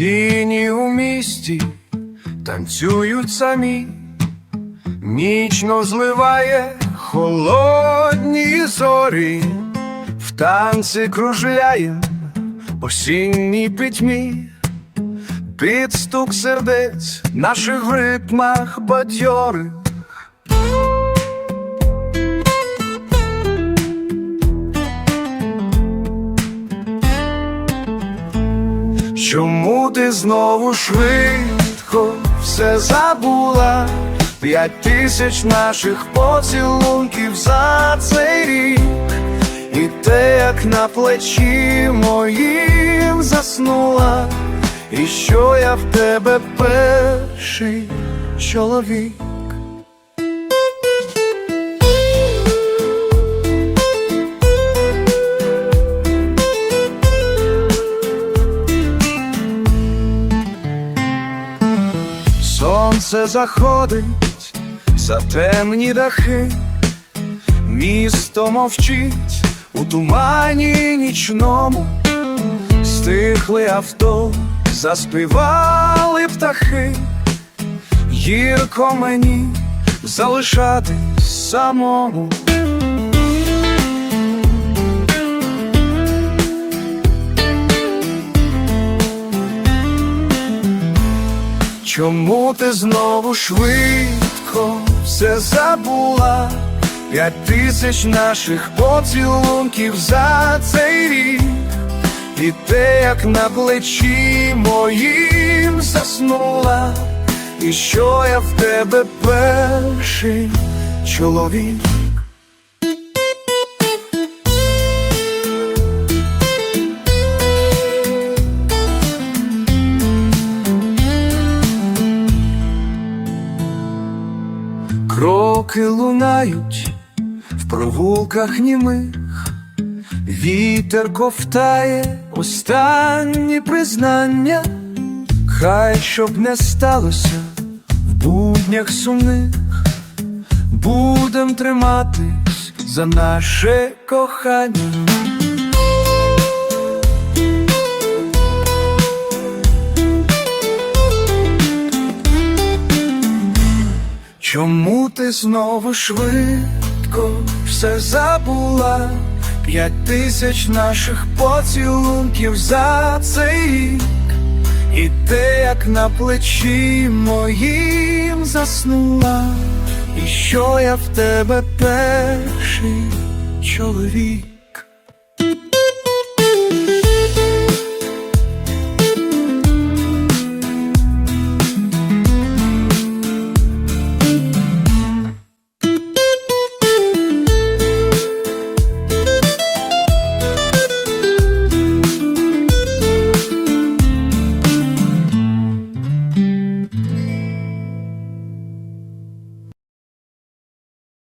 Тіні у місті танцюють самі, нічно зливає холодні зорі, в танці кружляє осінній пітьмі, під стук сердець наших ритмах бадьорих. Чому ти знову швидко все забула? П'ять тисяч наших поцілунків за цей рік, і те, як на плечі моїм заснула, і що я в тебе перший чоловік. Сонце заходить за темні дахи, місто мовчить у тумані нічному, стихли авто, заспівали птахи, гірко мені залишатись самому. Чому ти знову швидко все забула? П'ять тисяч наших поцілунків за цей рік, і те, як на плечі моїм заснула, і що я в тебе перший чоловік. Кроки лунають в провулках німих, вітер ковтає останні признання, хай щоб не сталося в буднях сумних, будем триматись за наше кохання. Чому ти знову швидко все забула? П'ять тисяч наших поцілунків за цей рік, і те, як на плечі моїм заснула, і що я в тебе перший чоловік.